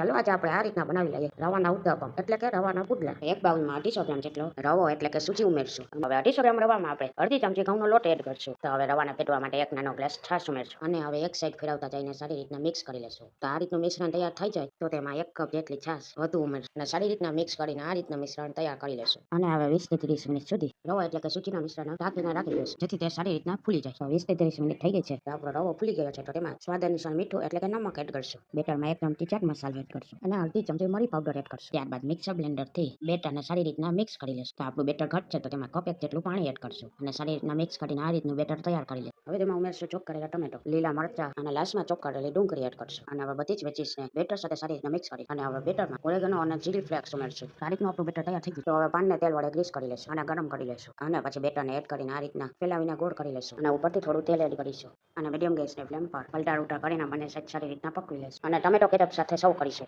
ચાલો આજે આપણે આ રીતના બનાવી લઈએ. રવાના ઉદ્દપમ એટલે કે રવાના પુડલા. એક બાઉલમાં અઢીસો ગ્રામ જેટલો રવો એટલે કે સૂજી ઉમેરશું. હવે અઢીસો ગ્રામ રવામાં આપણે અડધી ચમચી ઘઉંનો લોટ એડ કરશું. તો હવે રવાને ફેટવા માટે એક નાનો ગ્લાસ છાશ ઉમેરશું. અને હવે એક સાઈડ ફેરવતા જઈને સારી રીતના મિક્સ કરી લેશું. તો આ રીતનું મિશ્રણ તૈયાર થઈ જાય, તો તેમાં એક કપ જેટલી છાશ વધુ ઉમેરશું. અને સારી રીતના મિક્સ કરીને આ રીતના મિશ્રણ તૈયાર કરી લેશું. અને હવે વીસથી ત્રીસ મિનિટ સુધી રવો એટલે કે સૂજીના મિશ્રણ ઢાંકીને રાખી દઈશું, જેથી તે સારી રીતના ફૂલી જાય. વીસથી ત્રીસ મિનિટ થઈ ગઈ છે. તો આપણો રવો ફૂલી ગયો છે. તો તેમાં સ્વાદ અનુસાર મીઠું એટલે કે નમક એડ કરશું. બેટરમાં એક ચમચી ચાટ મસાલો એડ કરશું અને અડધી ચમચી મરી પાવડર એડ કરશું. ત્યારબાદ મિક્સર બ્લેન્ડરથી બેટરને સારી રીતના મિક્સ કરી લેશું. તો આપણું બેટર ઘટશે તો તેમાં કપ એક જેટલું પાણી એડ કરશું અને સારી રીતના મિક્સ કરીને આ રીતનું બેટર તૈયાર કરી લેશું. હવે તેમાં ઉમેરશું ચોપ કરેલા ટમેટો, લીલા મરચા અને લાસ્ટમાં ચોપ કરેલી ડુંગળી એડ કરશું. અને હવે બધી જ વેજીસને બેટર સાથે સારી રીતના મિક્સ કરી. અને હવે બેટરમાં ઓરેગનો અને ચીલી ફ્લેક્સ ઉમેરશું. રીતનું આપણું બેટર તૈયાર થઈ ગયું. તો હવે પાનને તેલ વડે ગ્રીસ કરી લેશું અને ગરમ કરી લેશું. અને પછી બેટરને એડ કરીને આ રીતના ફેલાવીને ગોળ કરી લેશું. અને ઉપરથી થોડું તેલ એડ કરીશું. અને મીડિયમ ગેસની ફ્લેમ પર પલટા ઉલટા કરીને મને સારી રીતના પકવી લેશું. અને ટમેટો કેચઅપ સાથે સર્વ કરીશું.